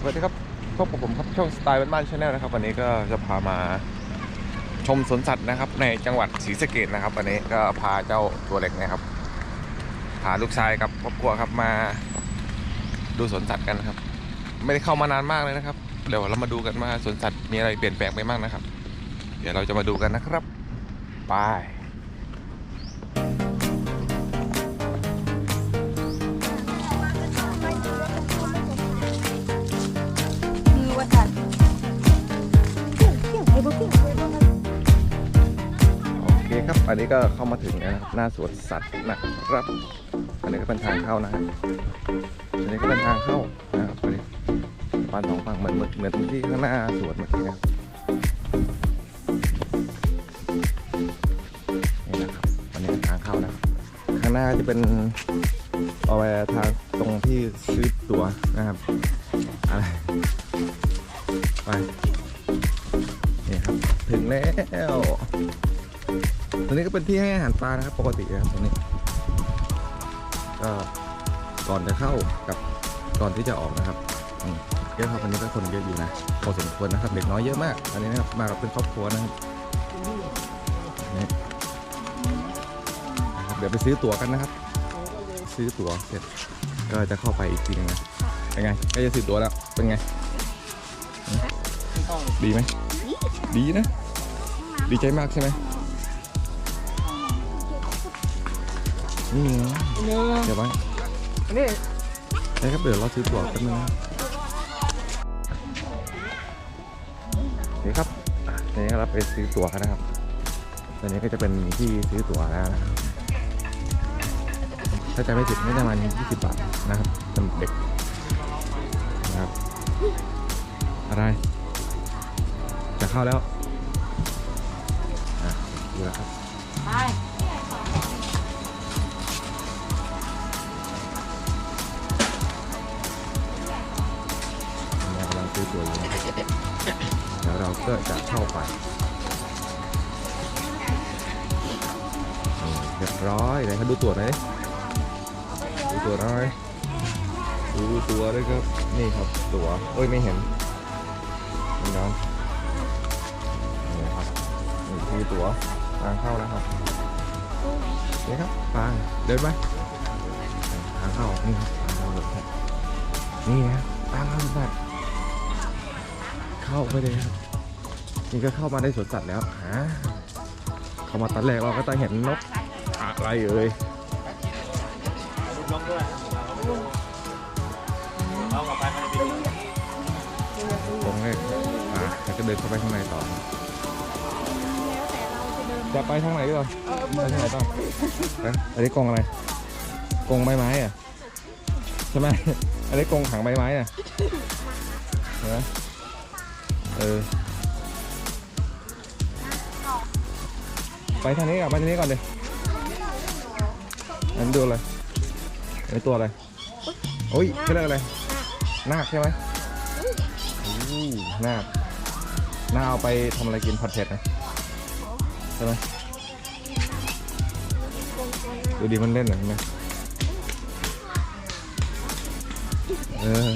สวัสดีครับพบกับผมครับช่องสไตล์บ้านๆชาแนลนะครับวันนี้ก็จะพามาชมสวนสัตว์นะครับ ในจังหวัดศรีสะเกดนะครับวันนี้ก็พาเจ้าตัวเล็กนะครับพาลูกชายกับครอบครัวครับมาดูสวนสัตว์กันนะครับ ไม่ได้เข้ามานานมากเลยนะครับ เดี๋ยวเรามาดูกันว่าสวนสัตว์มีอะไรเปลี่ยนแปลงไปบ้างนะครับ เดี๋ยวเราจะมาดูกันนะครับไป อันนี้ก็เข้ามาถึงแล้วนะครับหน้าสวนสัตว์นะครับ อันนี้ก็เป็นทางเข้านะอันนี้ก็เป็นทางเข้านะครับอันนี้บ้านสองฝั่งเหมือนเหมือนที่ข้างหน้าสวนเมื่อกี้นะนี่นะครับอันนี้เป็นทางเข้านะครับข้างหน้าจะเป็นเอาไว้ทางตรงที่ซื้อตั๋วนะครับอะไรไปนี่ครับถึงแล้ว ตรงนี้ก็เป็นที่ให้อาหารปลานะครับปกตินะครับตรงนี้ก็ก่อนจะเข้ากับก่อนที่จะออกนะครับอืมเยอะครับวันนี้ก็คนเยอะอยู่นะพอสมควรนะครับเด็กน้อยเยอะมากอันนี้นะครับมากับเป็นครอบครัวนะครับนี่นะครับเดี๋ยวไปซื้อตั๋วกันนะครับ ซื้อตั๋วเสร็จก็จะเข้าไปอีกทีหนึงนะเป็นไงก็จะซื้อตั๋วแล้วเป็นไงอืมดีไหมดีนะ ดีใจมากใช่ไหม นี่ไงเดี๋ยวไว้นี่ใช่ครับเดี๋ยวเราซื้อตั๋วกันงนะโอเคครับอะทีนี้เราไปซื้อตั๋วกันนะครับตอนนี้ก็จะเป็นที่ซื้อตั๋วแล้วนะครับถ้าจะไม่ผิดไม่จะประมาณ20 บาทนะครับสำหรับเด็กนะครับอะไร จะเข้าแล้วอะดูแล้วครับไป ซื้อตัวอยู่นะครับเดี๋ยวเราก็จะเข้าไปเรียบร้อยไหนเขาดูตั๋วหน่อยดูตั๋วหน่อยดูตั๋วด้วยครับ นี่ครับตั๋วโอ้ยไม่เห็นนี่น้องนี่ครับนี่คือตั๋วทางเข้านะครับนี่ครับปางเดินไปทางเข้านี่ครับทางเข้าเลยครับนี่นะทางเข้าสวนสัตว์ เข้าไปเลยครับนี่ก็เข้ามาได้สวนสัตว์แล้วฮะเข้ามาตอนแรกเราก็จะเห็นนกอะไรเอ่ยน้องด้วยเอากลับไปมันจะเป็นตรงนี้อะแล้วก็เดินเข้าไปข้างในต่อจะไปทางไหนก่อนไปทางไหนต่อเอ๊ะอันนี้กรงอะไรกรงใบไม้อะใช่ไหมอันนี้กรงขังใบไม้อะเห็นไหม เออ ไปทางนี้ก่อนไปทางนี้ก่อนดิอันดูอะไรอันตัวอะไรโอ้ยเขาเรียกอะไรนาคใช่ไหมอู้นาคน่าเอาไปทำอะไรกินผัดเผ็ดนะใช่ไหมดูดีมันเล่นเหรอเห็นไหมเออ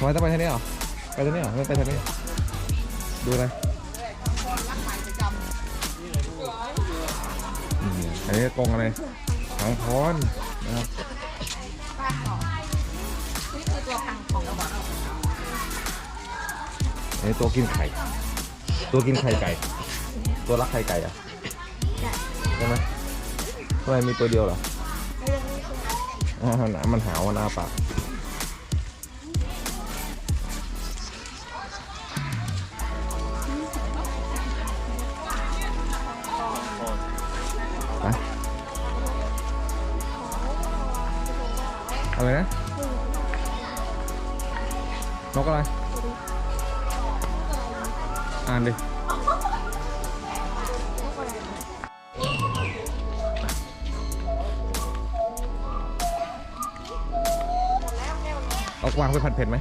ทำไมต้องไปทางนี้เหรอไปทางนี้เหรอไม่ไปทางนี้เหรอดูอะไรนี่อันนี้กรงอะไรหางพรนะครับนี่คือตัวพังของเราอันนี้ตัวกินไข่ ตัวกินไข่ไก่ ตัวรักไข่ไก่อะใช่ไหมทำไมมีตัวเดียวเหรออ่าหนามันหาวมันอาปาก นกอะไร อ่านดิ เอาวางไปผัดเผ็ดไหม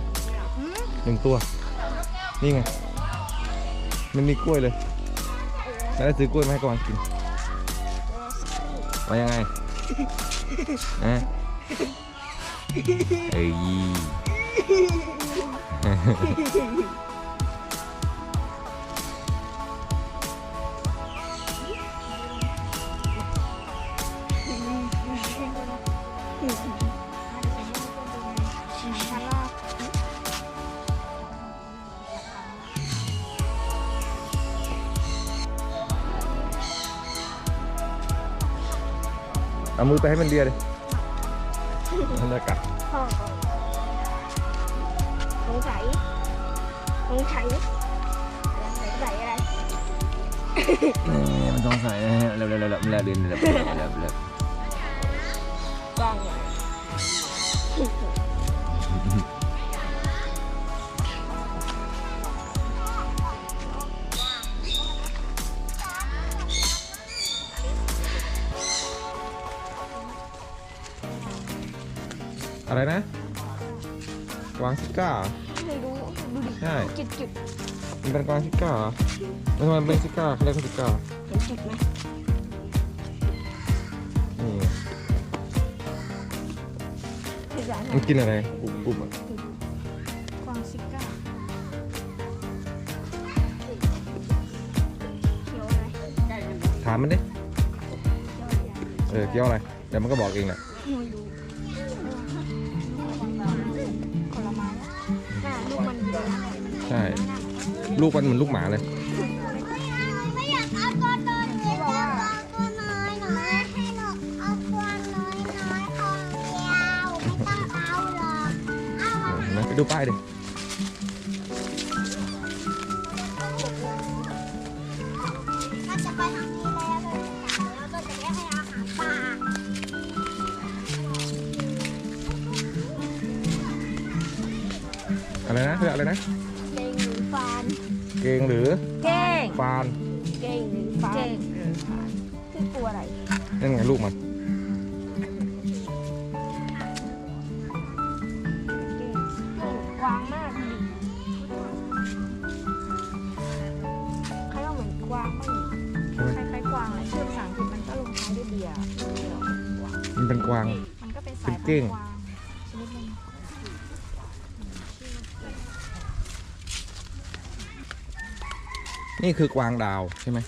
หนึ่งตัว นี่ไง มันมีกล้วยเลยแล้วได้ซื้อกล้วยมาให้กวางกินว่ายังไงนะเอ้ย अमूल पहले मिल दिया रे का สงสัยสงสัยสงสัยอะไรมันต้องใส่เร็วเร็วเร็วเร็วเร็วเร็วเร็วเร็วเร็วเร็วกล้องอะไรอะไรนะก วางซิก้า ไม่รู้ดูดิใช่ จุดจุดมันเป็นกวางซิก้าเหรอแล้วทำไมมันเป็นซิก้าเขาเรียกว่าซิก้าๆเห็นจุดไหมนี่คือสารมันกินอะไรอุบอุบอะควางซิก้าเขียวอะไรถามมันดิเขียวอะไรเออเกี่ยวอะไรเดี๋ยวมันก็บอกเองแหละไม่รู้ ใช่ ลูกมันเหมือนลูกหมาเลย ไม่อยากเอาตัวโตหนูอยากเอาตัวน้อยหนูไม่ให้หนูเอาตัวน้อยน้อยของเดียวไม่ต้องเอาหรอกเอามาเห็นไหมไปดูป้ายดิก็จะไปทางนี้แล้วเลยแล้วก็จะได้ให้อาหารปลาอะไรนะเรียกอะไรนะ ฟานเก่งหรือฟานเก่งหรือฟานคือตัวอะไร นั่นไงลูกมัน เก่งกวางมากดิใครว่าเหมือนกวางบ้างใช่ไหม คล้ายๆกวางเลยชื่อภาษาอังกฤษมันก็ลงท้ายด้วยเบียร์มันเป็นกวาง มันก็เป็นสายเป็นเก้งพันธุ์กวางชนิดหนึง นี่คือกวางดาวใช่ไหม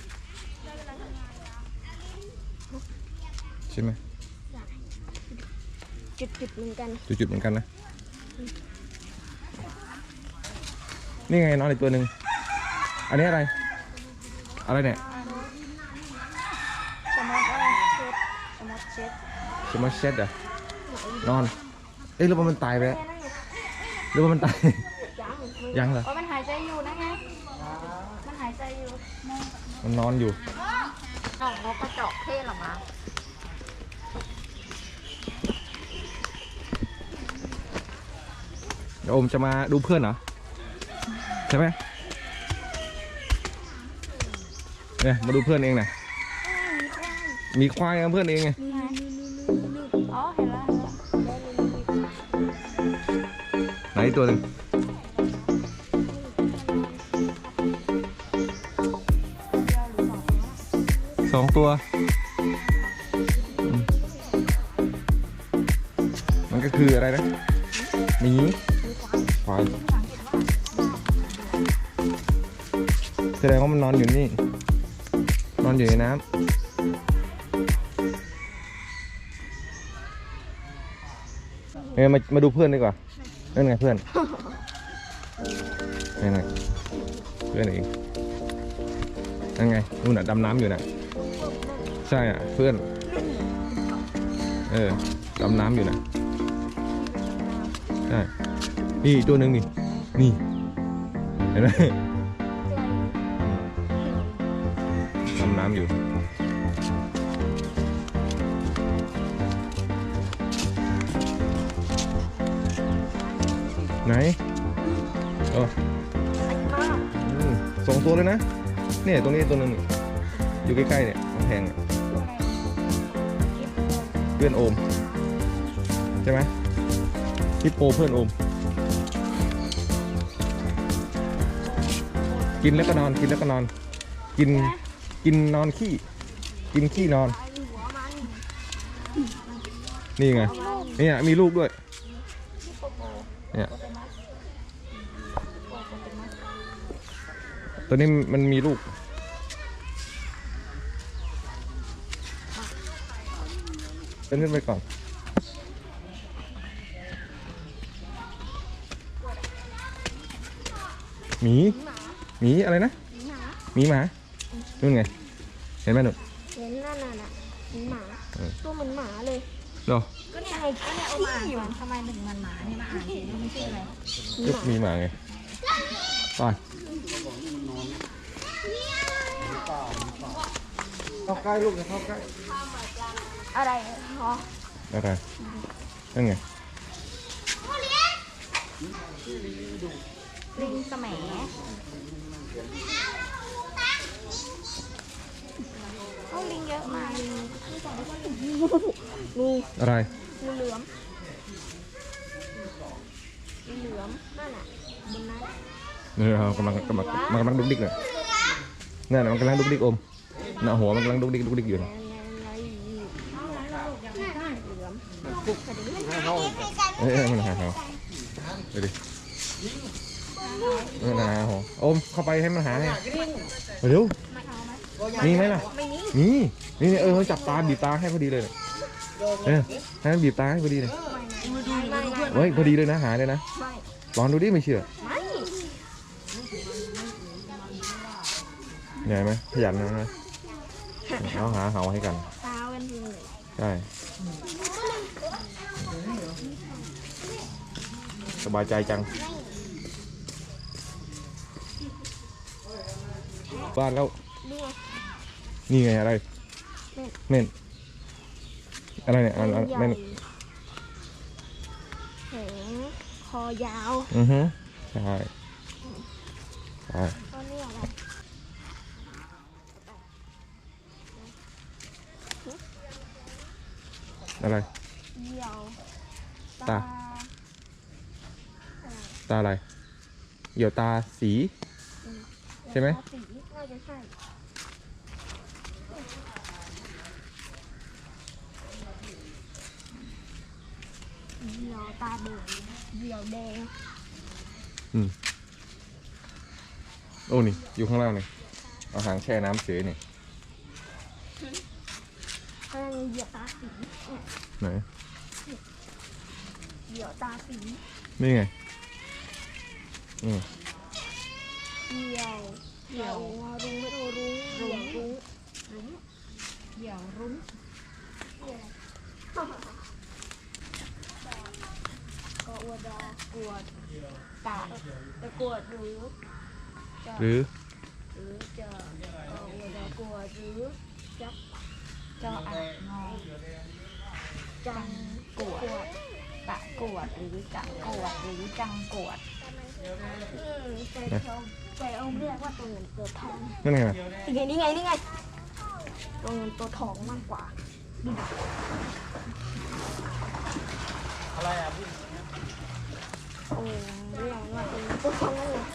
ใช่ไหมจุดๆเหมือนกันจุดๆเหมือนกันนะนี่ไงนอนอีกตัวหนึ่งอันนี้อะไร อะไรเนี่ยสมอตอะไรเช็ดสมอตเช็ดสมาเช็ดอะนอนเอ๊ะหรือว่ามันตายไปแล้วหรือว่ามันตายยังยังเหรอ เพราะมันหายใจอยู่นะไง มันหายใจอยู่ มันนอนอยู่น้องนกกระจอกเท่หรอมาเดี๋ยวโอมจะมาดูเพื่อนเหรอ ใช่ไหมเนี่ยมาดูเพื่อนเองนะมีควายกับเพื่อนเองไงนี่ไงอ๋อเห็นแล้วเห็นแล้วไหนอีกตัวหนึ่ง สองตัว มันก็คืออะไรนะหมีควายแสดงว่ามันนอนอยู่นี่ นอนอยู่ในน้ำเอ้ยมามาดูเพื่อนดีกว่านั่นไงเพื่อนนั่นไงเพื่อนเองนั่นไงนู่นน่ะดำน้ำอยู่น่ะ ใช่อะเพื่อน เออดำน้ำอยู่นะใช่นี่ตัวหนึ่งนี่ นี่ เห็นไหมดำน้ำอยู่ไหนเออมากอืมสองตัวเลยนะ เนี่ยตรงนี้ตัวหนึงอยู่ใกล้ๆเนี่ยกำแพงอะ พื่อนโอม ใช่ไหมฮิปโปเพื่อนโอม กินแล้วก็นอนกินแล้วก็นอน กินกินนอนขี้ กินขี้นอน นี่ไงนี่ยมีลูกด้วยเนี่ยตัวนี้มันมีลูก เป็นขึ้นไปก่อนหมีหมีอะไรนะหมีหมานู่นไง เห็นไหมหนุนเห็นนั่นน่ะน่ะหมาเออตัวเหมือนหมาเลยเหรอก็เนี่ยไงก็เนี่ยเอามาอ่านก่อนทำไมถึงมันหมาเนี่ยมาอ่านสิมันชื่ออะไรก็มีหมาไงไปเข้าใกล้ลูกเข้าใกล้ อะไรอ๋ออะไรนั่นไงลิงสมเอาลิงเยอะมากลิงงูอะไรงูเหลือมงูเหลือมนั่นน่ะบนนั้นเนี่ยเรากำลังกำลังมันกำลังดุกดิกเลยนี่นน่ะมันกำลังดุกดิกอมหน้าหัวมันกำลังดุกดิกดุกดิกอยู่นะ เอาแล้วลูกยังไม่ได้เหลือม เอ้ยเอ้ยมันหาเขาเดี๋ยวดิมันหาเขาอมเข้าไปให้มันหาไงเร็วไม่เอาไหมมีไหมล่ะไม่มีนี่นี่นี่เออเขาจับตาบีบตาให้พอดีเลยเนี่ยเออให้มันบีบตาให้พอดีเลยไม่ไม่เฮ้ยพอดีเลยนะหาเลยนะไม่ลองดูดิไม่เชื่อไม่เหนื่อยไหมขยันนะเอาหาเหาให้กันตากันเลยใช่ สบายใจจังบ้านแล้วนี่ไงนี่ไงอะไรเม่นอะไรเนี่ยอะไรอะไรใหญ่เม่นแข็งคอยาวอือฮึใช่ใช่ก็นี่อะไรอะไรเหยี่ยวตา ตาอะไร เหยี่ยวตาสี ใช่ไหมตาสีน่าจะใช่เหยี่ยวตาแดงเหยี่ยวแดงโอ้นี่ อยู่ข้างล่างนี่ เอาหางแช่น้ำเสียนี่ถ้ามีเหยี่ยวตาสีเนี่ยไหน เหยี่ยวตาสีนี่ไง อืมเหี่ยวเหี่ยวรุ้งไม่โทรรุ้งเหยี่ยวรุ้งรุ้งเหยี่ยวรุ้งก็อวดดอกวดตาตะกวดหรือจะหรือหรือจะก็อวดดอกวดหรือจะจะอ่างงอจังกวดตะกวดหรือจังกวดหรือจังกวด แต่เขาแต่เอาเรียกว่าตัวเงินตัวทองนั่นไงน่ะนี่ไงนี่ไงนี่ไงตัวเงินตัวทองมากกว่าอะไรอะพี่โอ้เรียกว่าตัวเงินตัวทองนั่นเลย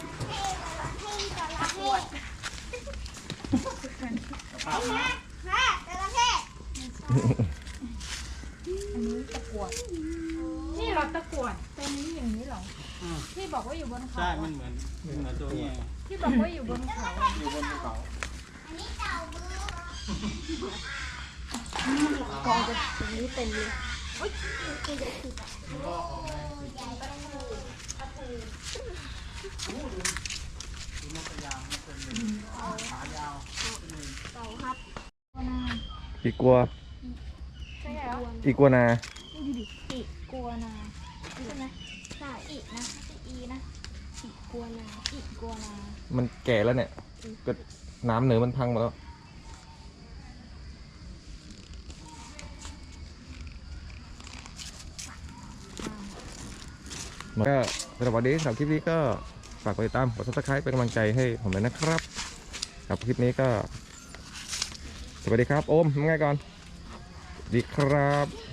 อันนี้ตะกรวดนี่เหราตะกรวดตัวนี้อย่างนี้เหรอ อที่บอกว่าอยู่บนเขาใช่อะมันเหมือนเหมือนตัวเนี้ยที่บอกว่าอยู่บนเขาอะอยู่บนภูเขากองกันตรงนี้เต็มเลยเต่าฮับอีกัว ใช่แล้วอีกัวนานี่ดูดิอีกลัวนาใช่ไหมใช่อีนะอีนะัวนาอีกลัวนามันแก่แล้วเนี่ยก็น้ำเหนือมันพังหมดแล้วก็สำหรับวันนี้สำหรับคลิปนี้ก็ฝากกดติดตามกด subscribe เป็นกำลังใจให้ผมเลยนะครับกับคลิปนี้ก็ สวัสดีครับ โอมทำไงก่อน ดีครับ